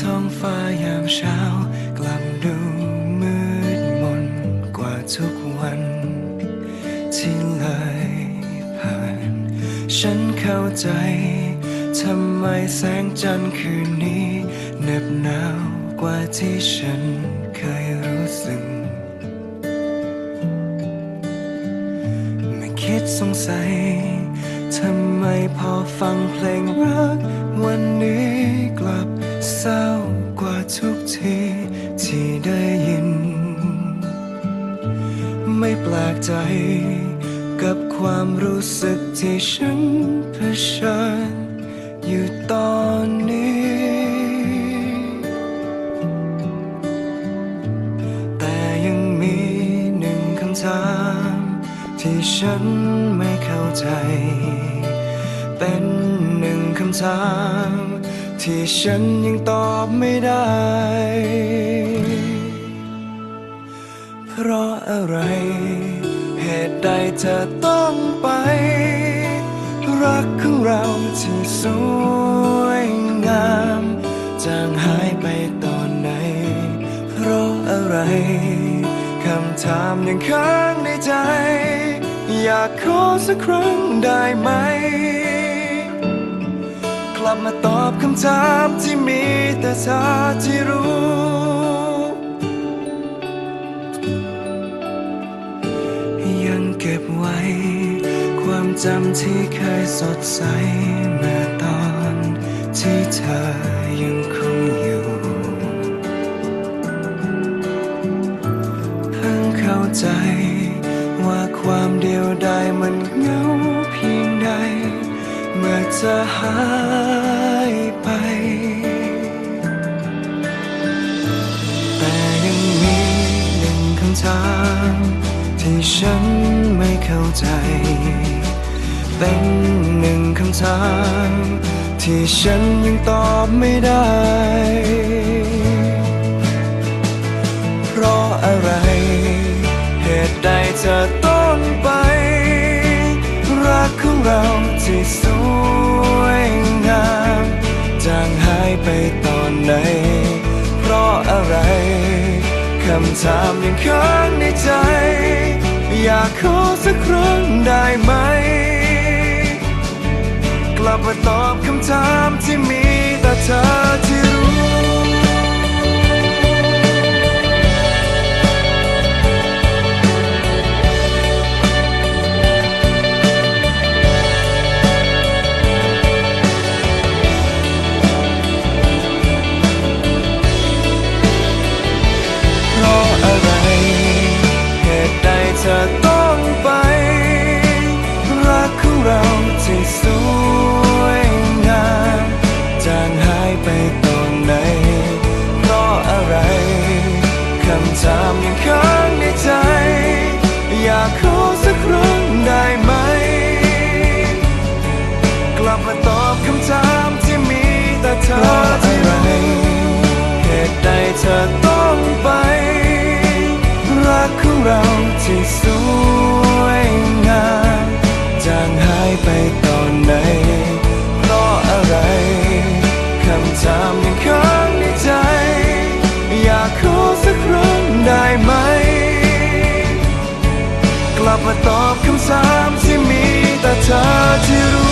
ท้องฟ้ายามเช้า กลับดูมืดมนกว่าทุกวัน ที่เลยผ่าน ฉันเข้าใจ ทำไมแสงจันทร์คืนนี้เหน็บหนาวกว่าที่ฉันเคยรู้สึกไม่คิดสงสัย ทำไมพอฟังเพลงรัก วันนี้กลับ ศร้ากว่าทุกทีที่ได้ยิน ไม่แปลกใจกับความรู้สึกที่ฉันเผชิญอยู่ตอนนี้ แต่ยังมีหนึ่งคำถามที่ฉันไม่เข้าใจ เป็นหนึ่งคำถาม ที่ฉันยังตอบไม่ได้ เพราะอะไร เหตุใดเธอต้องไป รักของเราที่สวยงามจางหายไปตอนไหน เพราะอะไร คำถามยังค้างในใจ อยากขอสักครั้งได้ไหม ลับมาตอบคำถามที่มีแต่เธอที่รู้ ยังเก็บไว้ ความจำที่เคยสดใสเมื่อตอนที่เธอยังคงอยู่ เพิ่งเข้าใจว่าความเดียวดายมันเหงา เมื่อจะหายไป แต่ยังมีหนึ่งคำถามที่ฉันไม่เข้าใจ เป็นหนึ่งคำถามที่ฉันยังตอบไม่ได้ เราที่สวยงามจางหายไปตอนไหน เพราะอะไรคำถามยังค้างในใจ อยากขอสักครั้งได้ไหม กลับมาตอบคำถามที่มีามยังค้างในใจ อยากขอสักครั้งได้ไหม กลับมาตอบคำถามที่มีแต่เธอที่รู้